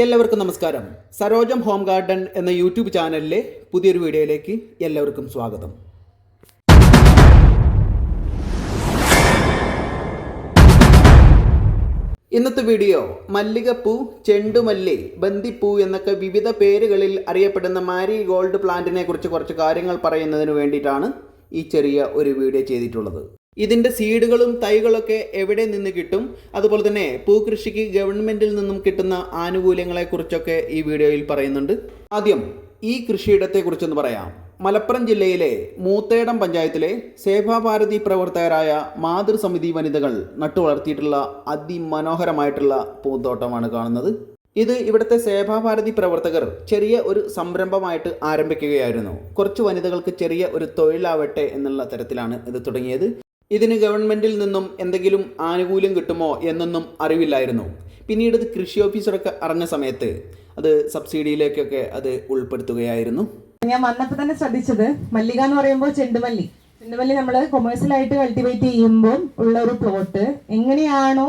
എല്ലാവർക്കും നമസ്കാരം. Sarojam home garden എന്ന യൂട്യൂബ് ചാനലിലെ പുതിയൊരു വീഡിയോയിലേക്ക് എല്ലാവർക്കും സ്വാഗതം. ഇന്നത്തെ വീഡിയോ മല്ലികപ്പൂ ചെണ്ടുമല്ലി ബന്ദിപ്പൂ എന്നൊക്കെ വിവിധ പേരുകളിൽ അറിയപ്പെടുന്ന മാരി ഗോൾഡ് പ്ലാന്റിനെ കുറിച്ച് കുറച്ച് കാര്യങ്ങൾ പറയുന്നതിന് വേണ്ടിയിട്ടാണ് ഈ ചെറിയ ഒരു വീഡിയോ ചെയ്തിട്ടുള്ളത്. ഇതിന്റെ സീഡുകളും തൈകളൊക്കെ എവിടെ നിന്ന് കിട്ടും? അതുപോലെ തന്നെ പൂക്കൃഷിക്ക് ഗവൺമെന്റിൽ നിന്നും കിട്ടുന്ന ആനുകൂല്യങ്ങളെക്കുറിച്ചൊക്കെ ഈ വീഡിയോയിൽ പറയുന്നുണ്ട്. ആദ്യം ഈ കൃഷിയിടത്തെക്കുറിച്ചൊന്ന് പറയാം. മലപ്പുറം ജില്ലയിലെ മൂത്തേടം പഞ്ചായത്തിലെ സേവാഭാരതി പ്രവർത്തകരായ മാതൃസമിതി വനിതകൾ നട്ടുവളർത്തിയിട്ടുള്ള അതിമനോഹരമായിട്ടുള്ള പൂന്തോട്ടമാണ് കാണുന്നത്. ഇത് ഇവിടുത്തെ സേവാഭാരതി പ്രവർത്തകർ ചെറിയ ഒരു സംരംഭമായിട്ട് ആരംഭിക്കുകയായിരുന്നു. കുറച്ച് വനിതകൾക്ക് ചെറിയ ഒരു തൊഴിലാവട്ടെ എന്നുള്ള തരത്തിലാണ് ഇത് തുടങ്ങിയത്. ഇതിന് ഗവൺമെന്റിൽ നിന്നും എന്തെങ്കിലും ആനുകൂല്യം കിട്ടുമോ എന്നൊന്നും അറിവില്ലായിരുന്നു. പിന്നീട് ഇത് കൃഷി ഓഫീസറൊക്കെ അറിഞ്ഞ സമയത്ത് അത് സബ്സിഡിയിലേക്കൊക്കെ അത് ഉൾപ്പെടുത്തുകയായിരുന്നു. ഞാൻ വന്നപ്പോൾ തന്നെ ശ്രദ്ധിച്ചത് മല്ലിക എന്ന് പറയുമ്പോൾ ചെണ്ടുമല്ലി. ചെണ്ടുമല്ലി നമ്മൾ കൊമേഴ്സ്യലായിട്ട് കൾട്ടിവേറ്റ് ചെയ്യുമ്പോൾ ഉള്ള ഒരു പ്ലോട്ട് എങ്ങനെയാണോ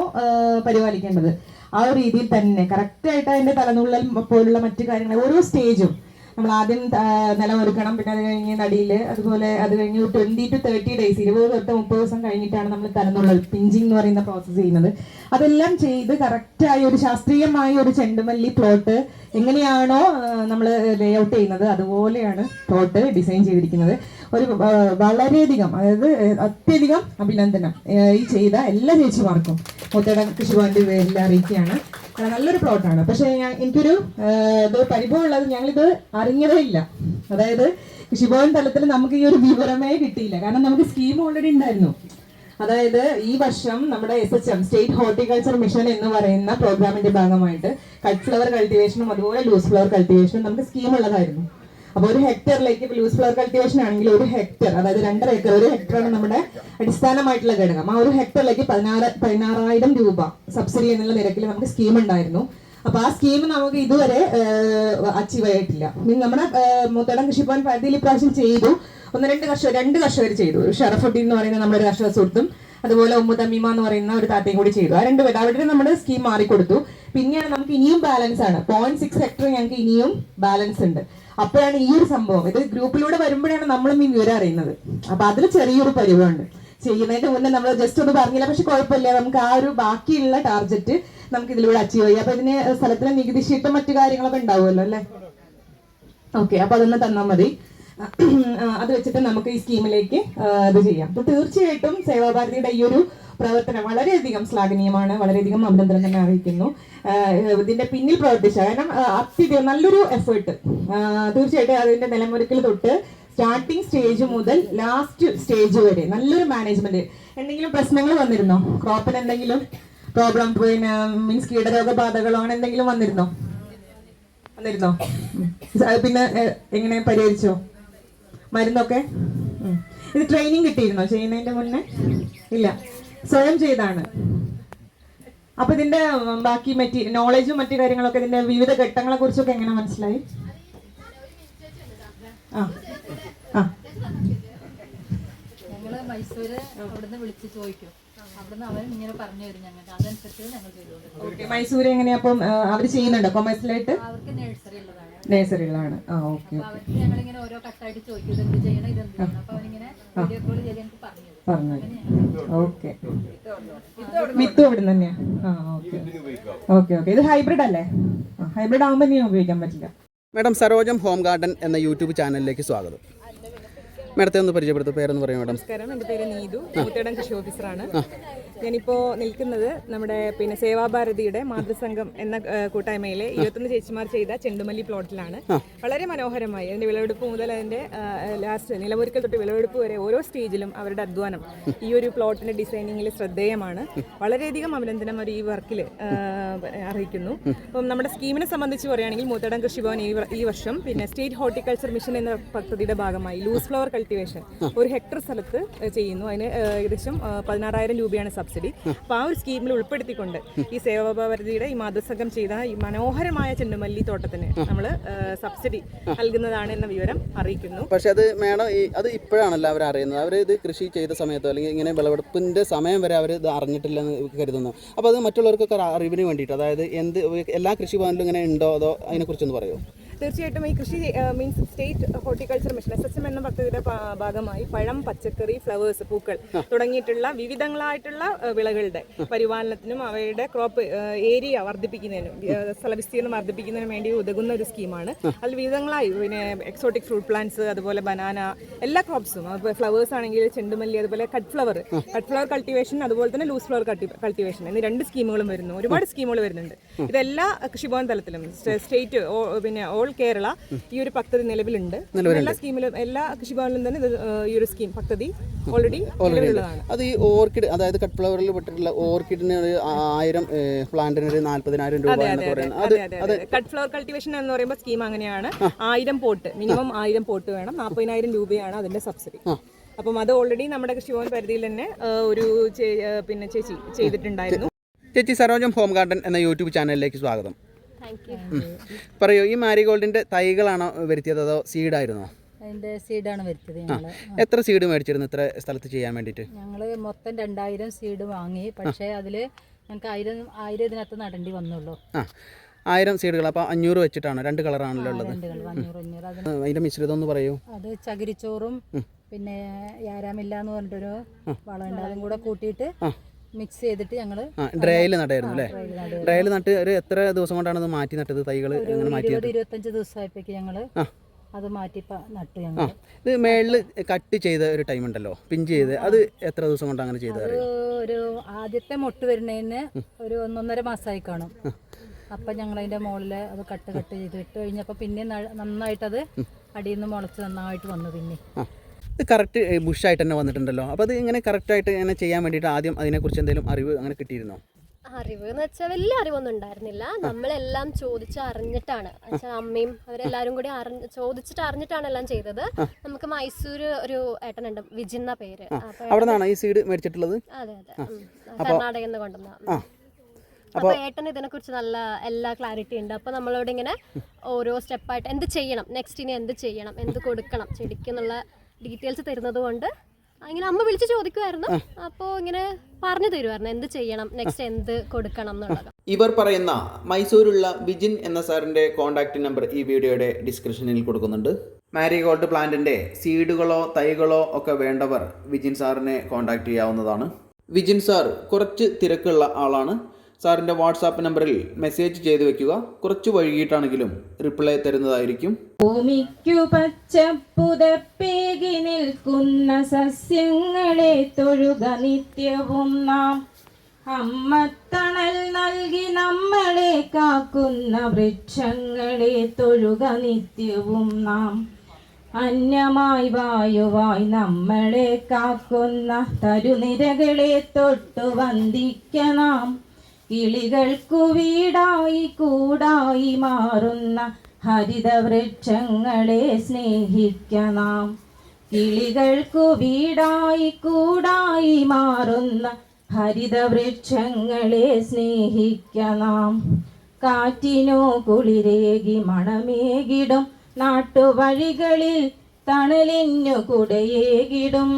പരിപാലിക്കേണ്ടത്. ആ ഒരു രീതിയിൽ തന്നെ. കറക്റ്റായിട്ട് അതിന്റെ തലനുള്ളൽ പോലുള്ള മറ്റു കാര്യങ്ങൾ ഓരോ സ്റ്റേജും നമ്മൾ ആദ്യം ആ, നിലമൊരുക്കണം പിന്നെ അത് കഴിഞ്ഞ് നടിയിൽ അതുപോലെ അത് കഴിഞ്ഞ് ട്വന്റി ടു തേർട്ടി ഡേയ്സ് ഇരുപത് തൊട്ട് മുപ്പത് ദിവസം കഴിഞ്ഞിട്ടാണ് നമ്മൾ തരുന്നുള്ളത്. പിഞ്ചിങ് എന്ന് പറയുന്ന പ്രോസസ്സ് ചെയ്യുന്നത്. അതെല്ലാം ചെയ്ത് കറക്റ്റായ ഒരു ശാസ്ത്രീയമായ ഒരു ചെണ്ടുമല്ലി പ്ലോട്ട് എങ്ങനെയാണോ നമ്മൾ ലേ ഔട്ട് ചെയ്യുന്നത് അതുപോലെയാണ് പ്ലോട്ട് ഡിസൈൻ ചെയ്തിരിക്കുന്നത്. ഒരു വളരെയധികം അതായത് അത്യധികം അഭിനന്ദനം ഈ ചെയ്ത എല്ലാ ചേച്ചിമാർക്കും. മുത്തട കൃഷിഭവന്റെ പേരിൽ അറിയിക്കുകയാണ്. നല്ലൊരു പ്ലോട്ടാണ് പക്ഷേ ഞാൻ എനിക്കൊരു ഇത് പരിഭവമുള്ളത് ഞങ്ങളിത് അറിഞ്ഞതേ ഇല്ല. അതായത് കൃഷിഭവൻ തലത്തിൽ നമുക്ക് ഈ ഒരു വിവരമേ കിട്ടിയില്ല. കാരണം നമുക്ക് സ്കീം ഓൾറെഡി ഉണ്ടായിരുന്നു. അതായത് ഈ വർഷം നമ്മുടെ S H M state horticulture mission എന്ന് പറയുന്ന പ്രോഗ്രാമിന്റെ ഭാഗമായിട്ട് കട്ട് ഫ്ലവർ കൾട്ടിവേഷനും അതുപോലെ ലൂസ് ഫ്ലവർ കൾട്ടിവേഷനും നമുക്ക് സ്കീം ഉള്ളതായിരുന്നു. അപ്പോൾ ഒരു ഹെക്ടറിലേക്ക് ഇപ്പോൾ ലൂസ് ഫ്ലവർ കൾട്ടിവേഷൻ ആണെങ്കിൽ ഒരു ഹെക്ടർ അതായത് രണ്ടര ഏക്കർ ഒരു ഹെക്ടറാണ് നമ്മുടെ അടിസ്ഥാനമായിട്ടുള്ള ഘടകം. ആ ഒരു ഹെക്ടറിലേക്ക് പതിനാറ് പതിനാറായിരം രൂപ സബ്സിഡി എന്നുള്ള നിരക്കിൽ നമുക്ക് സ്കീം ഉണ്ടായിരുന്നു. അപ്പൊ ആ സ്കീം നമുക്ക് ഇതുവരെ അച്ചീവ് ആയിട്ടില്ല. നമ്മുടെ മുത്തടം കൃഷിഭവൻ പരിധിയിൽ ഇപ്രാവശ്യം ചെയ്തു. ഒന്ന് രണ്ട് കർഷകർ രണ്ട് കർഷകർ ചെയ്തു. ഷറഫുദ്ദീൻ എന്ന് പറയുന്ന നമ്മുടെ ഒരു കർഷക സുഹൃത്തും അതുപോലെ ഉമ്മുദമ്മീമ എന്ന് പറയുന്ന ഒരു താത്തയും കൂടി ചെയ്തു. ആ രണ്ട് പേര് അവരുടെ നമ്മുടെ സ്കീം മാറിക്കൊടുത്തു. പിന്നെയാണ് നമുക്ക് ഇനിയും ബാലൻസ് ആണ്. പോയിന്റ് സിക്സ് ഹെക്ടർ ഞങ്ങൾക്ക് ഇനിയും ബാലൻസ് ഉണ്ട്. അപ്പോഴാണ് ഈ ഒരു സംഭവം. ഇത് ഗ്രൂപ്പിലൂടെ വരുമ്പോഴാണ് നമ്മളും ഈ വിവരം അറിയുന്നത്. അപ്പൊ അതിൽ ചെറിയൊരു പരിവുണ്ട് ചെയ്യുന്നതിന്റെ മുന്നേ നമ്മൾ ജസ്റ്റ് ഒന്ന് പറഞ്ഞില്ല. പക്ഷെ കുഴപ്പമില്ല. നമുക്ക് ആ ഒരു ബാക്കിയുള്ള ടാർഗറ്റ് നമുക്ക് ഇതിലൂടെ അച്ചീവ് ചെയ്യാം. അപ്പൊ ഇതിന് സ്ഥലത്തിലെ നികുതി ശീട്ടും മറ്റു കാര്യങ്ങളൊക്കെ ഉണ്ടാവുമല്ലോ അല്ലേ? ഓക്കെ അപ്പൊ അതൊന്ന് തന്നാൽ മതി. അത് വെച്ചിട്ട് നമുക്ക് ഈ സ്കീമിലേക്ക് ഇത് ചെയ്യാം. അപ്പൊ തീർച്ചയായിട്ടും സേവാഭാരതിയുടെ ഈ ഒരു പ്രവർത്തനം വളരെയധികം ശ്ലാഘനീയമാണ് വളരെയധികം അഭിനന്ദനം തന്നെ അറിയിക്കുന്നു. ഇതിന്റെ പിന്നിൽ പ്രവർത്തിച്ച കാരണം അത്യധികം നല്ലൊരു എഫേർട്ട് തീർച്ചയായിട്ടും അതിന്റെ നിലമുറക്കിൽ തൊട്ട് സ്റ്റാർട്ടിംഗ് സ്റ്റേജ് മുതൽ ലാസ്റ്റ് സ്റ്റേജ് വരെ നല്ലൊരു മാനേജ്മെന്റ് എന്തെങ്കിലും പ്രശ്നങ്ങൾ വന്നിരുന്നോ? ക്രോപ്പിന് എന്തെങ്കിലും പ്രോബ്ലം പിന്നെ മീൻസ് കീടരോഗബാധകളോ അങ്ങനെ എന്തെങ്കിലും വന്നിരുന്നോ? വന്നിരുന്നോ? പിന്നെ എങ്ങനെ പരിഹരിച്ചോ? മരുന്നൊക്കെ. ഇത് ട്രെയിനിങ് കിട്ടിയിരുന്നോ? ചെയ്യുന്നതിന്റെ മുന്നേ? ഇല്ല. സ്വയം ചെയ്താണ്. അപ്പൊ ഇതിന്റെ ബാക്കി മറ്റ് നോളജും മറ്റു കാര്യങ്ങളൊക്കെ ഇതിന്റെ വിവിധ ഘട്ടങ്ങളെ കുറിച്ചൊക്കെ എങ്ങനെ മനസ്സിലായി? ആ. ആ. ഞങ്ങൾ മൈസൂര് അവിടുന്ന് വിളിച്ച് ചോദിക്കും. അവിടുന്ന് അവൻ ഇങ്ങനെ പറഞ്ഞു തരും ഞങ്ങൾക്ക്. അതനുസരിച്ച് ഞങ്ങൾ ചെയ്തോണ്ട് ഓക്കെ. മൈസൂർ എങ്ങനെയാ അപ്പം അവർ ചെയ്യുന്നുണ്ടോ? കൊമേഴ്സിലായിട്ട് അവർക്ക് നഴ്സറി ഉള്ളതാണ്. നേഴ്സറികളാണ്. ആ ഓക്കെ പറഞ്ഞു ഓക്കെ. വിത്ത് അവിടെ തന്നെയാ. ആ ഓക്കെ. Okay okay. ഇത് ഹൈബ്രിഡ് അല്ലേ? ഹൈബ്രിഡ് ആകുമ്പോൾ ഇനി ഉപയോഗിക്കാൻ പറ്റില്ല. മാഡം സരോജം ഹോം ഗാർഡൻ എന്ന യൂട്യൂബ് ചാനലിലേക്ക് സ്വാഗതം. മാഡത്തെ ഒന്ന് പരിചയപ്പെടുത്തും പേരെന്ന് പറയും മാഡം. നമസ്കാരം എന്റെ പേര് നീതു മൂത്തേടം കൃഷി ഓഫീസറാണ്. ഞാനിപ്പോൾ നിൽക്കുന്നത് നമ്മുടെ പിന്നെ സേവാഭാരതിയുടെ മാതൃസംഘം എന്ന കൂട്ടായ്മയിലെ ഇരുപത്തൊന്ന് ചേച്ചിമാർ ചെയ്ത ചെണ്ടുമല്ലി പ്ലോട്ടിലാണ്. വളരെ മനോഹരമായി അതിന്റെ വിളവെടുപ്പ് മുതൽ അതിന്റെ ലാസ്റ്റ് നിലവൊരുക്കൽ തൊട്ട് വിളവെടുപ്പ് വരെ ഓരോ സ്റ്റേജിലും അവരുടെ അധ്വാനം ഈ ഒരു പ്ലോട്ടിന്റെ ഡിസൈനിങ്ങിൽ ശ്രദ്ധേയമാണ്. വളരെയധികം അഭിനന്ദനം അവർ ഈ വർക്കിൽ അറിയിക്കുന്നു അപ്പം നമ്മുടെ സ്കീമിനെ സംബന്ധിച്ച് പറയുകയാണെങ്കിൽ മൂത്തടം കൃഷിഭവൻ ഈ വർഷം പിന്നെ സ്റ്റേറ്റ് ഹോർട്ടിക്കൾച്ചർ മിഷൻ എന്ന പദ്ധതിയുടെ ഭാഗമായി ലൂസ് ഫ്ലവർ കൾട്ടിവേഷൻ. ഒരു ഹെക്ടർ സ്ഥലത്ത് ചെയ്യുന്നു. അതിന് ഏകദേശം പതിനാറായിരം രൂപയാണ് സബ്സിഡി. അപ്പോൾ ആ ഒരു സ്കീമിൽ ഉൾപ്പെടുത്തിക്കൊണ്ട് ഈ സേവാഭാരതിയുടെ ഈ മാതൃസംഘം ചെയ്ത ഈ മനോഹരമായ ചെണ്ടുമല്ലി തോട്ടത്തിന് നമ്മൾ സബ്സിഡി നൽകുന്നതാണ് എന്ന വിവരം അറിയിക്കുന്നു. പക്ഷെ അത് മേഡം അത് ഇപ്പോഴാണല്ലോ അവർ അറിയുന്നത്. അവർ ഇത് കൃഷി ചെയ്ത സമയത്തോ അല്ലെങ്കിൽ ഇങ്ങനെ വിളവെടുപ്പിന്റെ സമയം വരെ അവർ ഇത് അറിഞ്ഞിട്ടില്ലെന്ന് കരുതുന്നു. അപ്പോൾ അത് മറ്റുള്ളവർക്കൊക്കെ അറിവിന് വേണ്ടിയിട്ട് അതായത് എന്ത് എല്ലാ കൃഷി ഭവനിലും ഇങ്ങനെ ഉണ്ടോ അതോ അതിനെക്കുറിച്ചൊന്ന് പറയുമോ തീർച്ചയായിട്ടും ഈ കൃഷി means state horticulture mission S S M എന്ന പദ്ധതിയുടെ ഭാഗമായി പഴം പച്ചക്കറി ഫ്ലവേഴ്സ് പൂക്കൾ തുടങ്ങിയിട്ടുള്ള വിവിധങ്ങളായിട്ടുള്ള വിളകളുടെ പരിപാലനത്തിനും അവയുടെ ക്രോപ്പ് ഏരിയ വർദ്ധിപ്പിക്കുന്നതിനും സ്ഥലവിസ്തീർണം വർദ്ധിപ്പിക്കുന്നതിനും വേണ്ടി ഉതകുന്ന ഒരു സ്കീമാണ് അതിൽ വിവിധങ്ങളായി പിന്നെ എക്സോട്ടിക് ഫ്രൂട്ട് പ്ലാന്റ്സ് അതുപോലെ ബനാന എല്ലാ ക്രോപ്സും ഫ്ലവേഴ്സ് ആണെങ്കിൽ ചെണ്ടുമല്ലി അതുപോലെ cut flower cut flower cultivation അതുപോലെ തന്നെ ലൂസ് ഫ്ലവർ കൾട്ടിവേഷൻ എന്നീ രണ്ട് സ്കീമുകളും വരുന്നു. ഒരുപാട് സ്കീമുകൾ വരുന്നുണ്ട്. ഇതെല്ലാ കൃഷിഭവൻ തലത്തിലും സ്റ്റേറ്റ് പിന്നെ ഓൾ കേരള ഈ ഒരു പദ്ധതി നിലവിലുണ്ട്. എല്ലാ സ്കീമിലും എല്ലാ കൃഷിഭവനിലും തന്നെ ഈ ഒരു സ്കീം പദ്ധതി ഓൾറെഡി അത് ഈ ഓർക്കിഡ് അതായത് കട്ട് ഫ്ലവറിൽ പെട്ടിട്ടുള്ള ഓർക്കിഡിന് ഒരു ആയിരം പ്ലാന്റിന് ഒരു നാല്പതിനായിരം രൂപ കട്ട്ഫ്ലവർ കൾട്ടിവേഷൻ എന്ന് പറയുമ്പോൾ സ്കീം അങ്ങനെയാണ്. ആയിരം പോട്ട് മിനിമം ആയിരം പോട്ട് വേണം. നാൽപ്പതിനായിരം രൂപയാണ് അതിന്റെ സബ്സിഡി. അപ്പം അത് ഓൾറെഡി നമ്മുടെ കൃഷിഭവൻ പരിധിയിൽ തന്നെ ഒരു പിന്നെ ചേച്ചി ചെയ്തിട്ടുണ്ടായിരുന്നു. ചേച്ചി സരോജം ഹോം ഗാർഡൻ എന്ന യൂട്യൂബ് ചാനലിലേക്ക് സ്വാഗതം. പറയൂ ഈ മാരിഗോൾഡിന്റെ തൈകളാണോ വരുത്തിയത് അതോ സീഡായിരുന്നോ? അതിന്റെ സീഡാണ് വരുത്തിയത് ഞങ്ങൾ. എത്ര സീഡ് മേടിച്ചിരുന്നു ഇത്ര സ്ഥലത്ത് ചെയ്യാൻ വേണ്ടിട്ട് ഞങ്ങൾ മൊത്തം രണ്ടായിരം സീഡ് വാങ്ങി. പക്ഷേ അതിൽ ഞങ്ങൾക്ക് ആയിരം ആയിരം ഇതിനകത്ത് നടേണ്ടി വന്നുള്ളൂ. ആ ആയിരം സീഡുകൾ. അപ്പോൾ അഞ്ഞൂറ് വെച്ചിട്ടാണ്? രണ്ട് കളറാണല്ലോ ഉള്ളത്. അതിന്റെ മിശ്രിതം ഒന്ന് പറയൂ. അത് ചകിരിച്ചോറും പിന്നെ യാരാമില്ല എന്ന് പറഞ്ഞിട്ടൊരു വളമുണ്ട്. അതും കൂടെ കൂട്ടിയിട്ട് മിക്സ് ചെയ്തിട്ട് ഞങ്ങൾ ഡ്രൈയിൽ നടായിരുന്നു അല്ലേ? ഡ്രൈയിൽ നട്ട് ഒരു എത്ര ദിവസം കൊണ്ടാണ് അത് മാറ്റി നട്ടത്? തൈകൾ ഇരുപത്തഞ്ച് ദിവസമായപ്പോഴേക്ക് ഞങ്ങൾ അത് മാറ്റി നട്ടു ഞങ്ങൾ ഇത് മേളിൽ കട്ട് ചെയ്ത ഒരു ടൈം ഉണ്ടല്ലോ? പിഞ്ച് ചെയ്ത് അത് എത്ര ദിവസം കൊണ്ട് അങ്ങനെ ചെയ്തത് ഒരു ആദ്യത്തെ മൊട്ട് വരുന്നതിന് ഒരു ഒന്നൊന്നര മാസമായി കാണും. അപ്പൊ ഞങ്ങൾ അതിന്റെ മുകളിൽ അത് കട്ട് കട്ട് ചെയ്ത് ഇട്ട് കഴിഞ്ഞപ്പോൾ പിന്നെ നന്നായിട്ട് നന്നായിട്ടത് അടിയിൽ നിന്ന് മുളച്ച് നന്നായിട്ട് വന്നു പിന്നെ ഇത് കറക്റ്റ് ബുഷായിട്ട് തന്നെ വന്നിട്ടുണ്ടല്ലോ. അപ്പോൾ അത് ഇങ്ങനെ കറക്റ്റായിട്ട് ഇങ്ങനെ ചെയ്യാൻ വേണ്ടിയിട്ട് ആദ്യം അതിനെക്കുറിച്ച് എന്തെങ്കിലും അറിവ് അങ്ങനെ കിട്ടിയിരുന്നോ? അറിവ് എന്ന് വെച്ചാൽ വലിയ അറിവൊന്നും ഉണ്ടായിരുന്നില്ല. നമ്മളെല്ലാം ചോദിച്ച് അറിഞ്ഞിട്ടാണ്. അമ്മയും അവരെല്ലാരും കൂടി അറിഞ്ഞ് ചോദിച്ചിട്ട് അറിഞ്ഞിട്ടാണ് എല്ലാം ചെയ്തത്. നമുക്ക് മൈസൂർ ഒരു ഏട്ടനുണ്ട് വിജിന്ന പേര്. അവിടെ നിന്നാണ് ഈ സീഡ് മേടിച്ചിട്ടുള്ളത്? അതെ അതെ. കർണാടകയിൽ നിന്ന് കൊണ്ടുവന്ന. അപ്പൊ ഏട്ടൻ ഇതിനെ കുറിച്ച് നല്ല എല്ലാ ക്ലാരിറ്റി ഉണ്ട്. അപ്പൊ നമ്മളോട് ഇങ്ങനെ ഓരോ സ്റ്റെപ്പായിട്ട് എന്ത് ചെയ്യണം? നെക്സ്റ്റ് ഇനി എന്ത് ചെയ്യണം? എന്ത് കൊടുക്കണം? ചെടിക്ക് എന്നുള്ള ഡീറ്റെയിൽസ് തരുന്നത് കൊണ്ട്. ഇങ്ങനെ അമ്മ വിളിച്ച് ചോദിക്കുമായിരുന്നു അപ്പോ ഇങ്ങനെ പറഞ്ഞു തരുമായിരുന്നു എന്ത് ചെയ്യണം? നെക്സ്റ്റ് എന്ത് കൊടുക്കണം എന്നുള്ളത്. ഇവർ പറയുന്ന മൈസൂരുള്ള വിജിൻ എന്ന സാറിന്റെ കോൺടാക്റ്റ് നമ്പർ ഈ വീഡിയോയുടെ ഡിസ്ക്രിപ്ഷനിൽ കൊടുക്കുന്നുണ്ട്. മാരിഗോൾഡ് പ്ലാന്റിന്റെ സീഡുകളോ തൈകളോ ഒക്കെ വേണ്ടവർ വിജിൻ സാറിനെ കോൺടാക്റ്റ് ചെയ്യാവുന്നതാണ്. വിജിൻ സാർ കുറച്ച് തിരക്കുള്ള ആളാണ്. സാറിന്റെ വാട്സാപ്പ് നമ്പറിൽ മെസ്സേജ് ചെയ്ത് വെക്കുക. കുറച്ച് വൈകിട്ടാണെങ്കിലും റിപ്ലൈ തരുന്നതായിരിക്കും. ഭൂമിക്കു പച്ചപ്പുതപ്പേകി നിൽക്കുന്ന സസ്യങ്ങളെ തൊഴുക നിത്യവും നാം. അമ്മത്തണൽ നൽകി നമ്മളെ കാക്കുന്ന വൃക്ഷങ്ങളെ തൊഴുക നിത്യവും നാം. അന്യമായി വായുവായി നമ്മളെ കാക്കുന്ന തരുനിരകളെ തൊട്ടു വന്ദിക്കണം കിളികൾക്കു വീടായി കൂടായി മാറുന്ന ഹരിതവൃക്ഷങ്ങളെ സ്നേഹിക്കണം കിളികൾക്കു വീടായി കൂടായി മാറുന്ന ഹരിതവൃക്ഷങ്ങളെ സ്നേഹിക്കണം കാറ്റിനോ കുളിരേകി മണമേകിടും. നാട്ടുവഴികളിൽ തണലിഞ്ഞു കുടയേകിടും.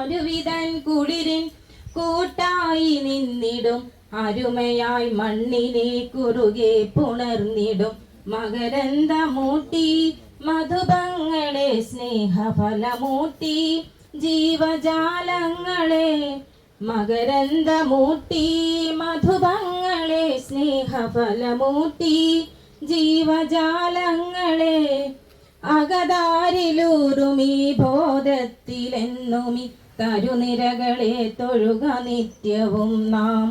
ഒരുവിധൻ കുളിരിൻ കൂട്ടായി നിന്നിടും. അരുമയായി മണ്ണിനെ കുറുകെ പുണർന്നിടും. മകരന്തമൂട്ടി മധുബങ്ങളെ സ്നേഹഫലമൂട്ടി ജീവജാലങ്ങളെ മകരന്തമൂട്ടി മധുബങ്ങളെ സ്നേഹഫലമൂട്ടി ജീവജാലങ്ങളെ അകതാരിലൂറുമീ ബോധത്തിലെന്നുമി തരുനിരകളെ തൊഴുക നിത്യവും നാം.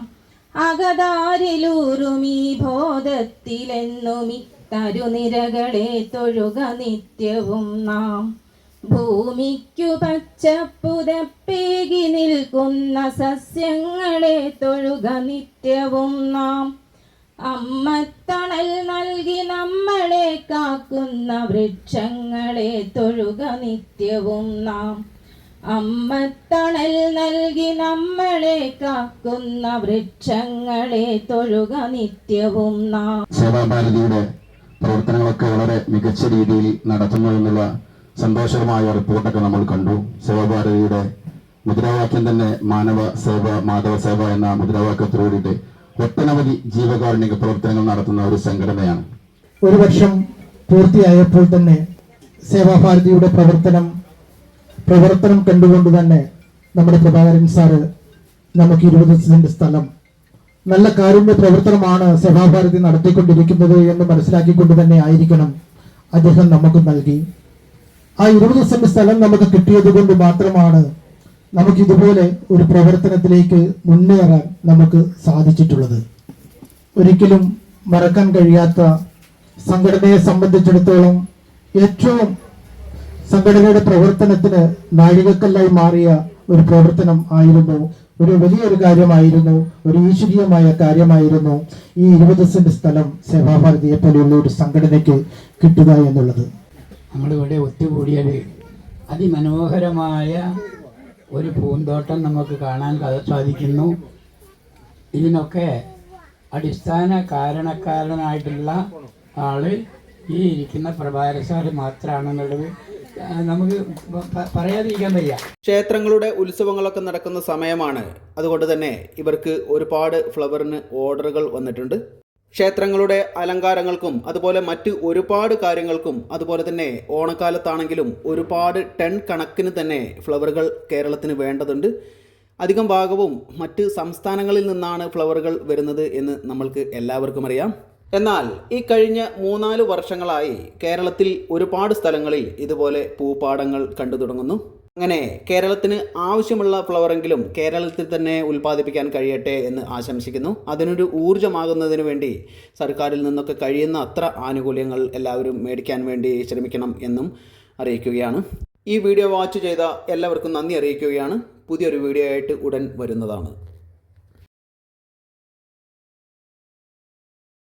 അകതാരിലൂറുമീ ബോധത്തിലെന്നുമി തരുനിരകളെ തൊഴുക നിത്യവും നാം. ഭൂമിക്കു പച്ചപ്പുതപ്പേകി നിൽക്കുന്ന സസ്യങ്ങളെ തൊഴുക നിത്യവും നാം. അമ്മത്തണൽ നൽകി നമ്മളെ കാക്കുന്ന വൃക്ഷങ്ങളെ തൊഴുക നിത്യവും നാം. അമ്മത്തണൽ നൽകി നമ്മളെ കാക്കുന്ന വൃക്ഷങ്ങളെ തൊഴുക നിത്യവും നാം. സേവാഭാരതിയുടെ പ്രവർത്തനങ്ങളൊക്കെ വളരെ മികച്ച രീതിയിൽ നടത്തുന്നു എന്നുള്ള സന്തോഷകരമായ റിപ്പോർട്ടൊക്കെ നമ്മൾ കണ്ടു. സേവാഭാരതിയുടെ മുദ്രാവാക്യം തന്നെ മാനവ സേവ മാധവ സേവ എന്ന മുദ്രാവാക്യത്തോടുകൂടിയിട്ട് ഒട്ടനവധി ജീവകാരുണ്യ പ്രവർത്തനങ്ങൾ നടത്തുന്ന ഒരു സംഘടനയാണ്. ഒരു വർഷം പൂർത്തിയായപ്പോൾ തന്നെ സേവാഭാരതിയുടെ പ്രവർത്തനം പ്രവർത്തനം കണ്ടുകൊണ്ട് തന്നെ നമ്മുടെ പ്രഭാകരൻ സാറ് നമുക്ക് ഇരുപത് സെന്റ് സ്ഥലം. നല്ല കാരുണ്യ പ്രവർത്തനമാണ് സഭാഭാരതി നടത്തിക്കൊണ്ടിരിക്കുന്നത് എന്ന് മനസ്സിലാക്കിക്കൊണ്ട് തന്നെ ആയിരിക്കണം അദ്ദേഹം നമുക്ക് നൽകി. ആ ഇരുപത് സെന്റ് സ്ഥലം നമുക്ക് കിട്ടിയത് കൊണ്ട് മാത്രമാണ് നമുക്ക് ഇതുപോലെ ഒരു പ്രവർത്തനത്തിലേക്ക് മുന്നേറാൻ നമുക്ക് സാധിച്ചിട്ടുള്ളത്. ഒരിക്കലും മറക്കാൻ കഴിയാത്ത സംഘടനയെ സംബന്ധിച്ചിടത്തോളം ഏറ്റവും സംഘടനയുടെ പ്രവർത്തനത്തിന് നാഴികക്കല്ലായി മാറിയ ഒരു പ്രവർത്തനം ആയിരുന്നു. ഒരു വലിയൊരു കാര്യമായിരുന്നു. ഒരു ഈശ്വരീയമായ കാര്യമായിരുന്നു ഈ ഇരുപത് സെന്റ് സ്ഥലം സേവാഭാരതിയെ പോലെയുള്ള ഒരു സംഘടനയ്ക്ക് കിട്ടുക എന്നുള്ളത്. നമ്മളിവിടെ ഒത്തുകൂടിയത് അതിമനോഹരമായ ഒരു പൂന്തോട്ടം നമുക്ക് കാണാൻ സാധിക്കുന്നു. ഇതിനൊക്കെ അടിസ്ഥാന കാരണക്കാരനായിട്ടുള്ള ആൾ ഈ ഇരിക്കുന്ന പ്രഭാരസാർ മാത്രമാണെന്നുള്ളത് നമുക്ക് പറയാതിരിക്കാൻ വയ്യ. ക്ഷേത്രങ്ങളുടെ ഉത്സവങ്ങളൊക്കെ നടക്കുന്ന സമയമാണ്. അതുകൊണ്ട് തന്നെ ഇവർക്ക് ഒരുപാട് ഫ്ലവറിന് ഓർഡറുകൾ വന്നിട്ടുണ്ട്. ക്ഷേത്രങ്ങളുടെ അലങ്കാരങ്ങൾക്കും അതുപോലെ മറ്റ് ഒരുപാട് കാര്യങ്ങൾക്കും അതുപോലെ തന്നെ ഓണക്കാലത്താണെങ്കിലും ഒരുപാട് ടൺ കണക്കിന് തന്നെ ഫ്ലവറുകൾ കേരളത്തിന് വേണ്ടതുണ്ട്. അധികം ഭാഗവും മറ്റ് സംസ്ഥാനങ്ങളിൽ നിന്നാണ് ഫ്ലവറുകൾ വരുന്നത് എന്ന് നമ്മൾക്ക് എല്ലാവർക്കും അറിയാം. എന്നാൽ ഈ കഴിഞ്ഞ മൂന്നാൽ വർഷങ്ങളായി കേരളത്തിൽ ഒരുപാട് സ്ഥലങ്ങളിൽ ഇതുപോലെ പൂപ്പാടങ്ങൾ കണ്ടു തുടങ്ങുന്നു. അങ്ങനെ കേരളത്തിന് ആവശ്യമുള്ള ഫ്ലവറെങ്കിലും കേരളത്തിൽ തന്നെ ഉൽപ്പാദിപ്പിക്കാൻ കഴിയട്ടെ എന്ന് ആശംസിക്കുന്നു. അതിനൊരു ഊർജമാകുന്നതിന് വേണ്ടി സർക്കാരിൽ നിന്നൊക്കെ കഴിയുന്ന അത്ര ആനുകൂല്യങ്ങൾ എല്ലാവരും മേടിക്കാൻ വേണ്ടി ശ്രമിക്കണം എന്നും അറിയിക്കുകയാണ്. ഈ വീഡിയോ വാച്ച് ചെയ്ത എല്ലാവർക്കും നന്ദി അറിയിക്കുകയാണ്. പുതിയൊരു വീഡിയോ ആയിട്ട് ഉടൻ വരുന്നതാണ്.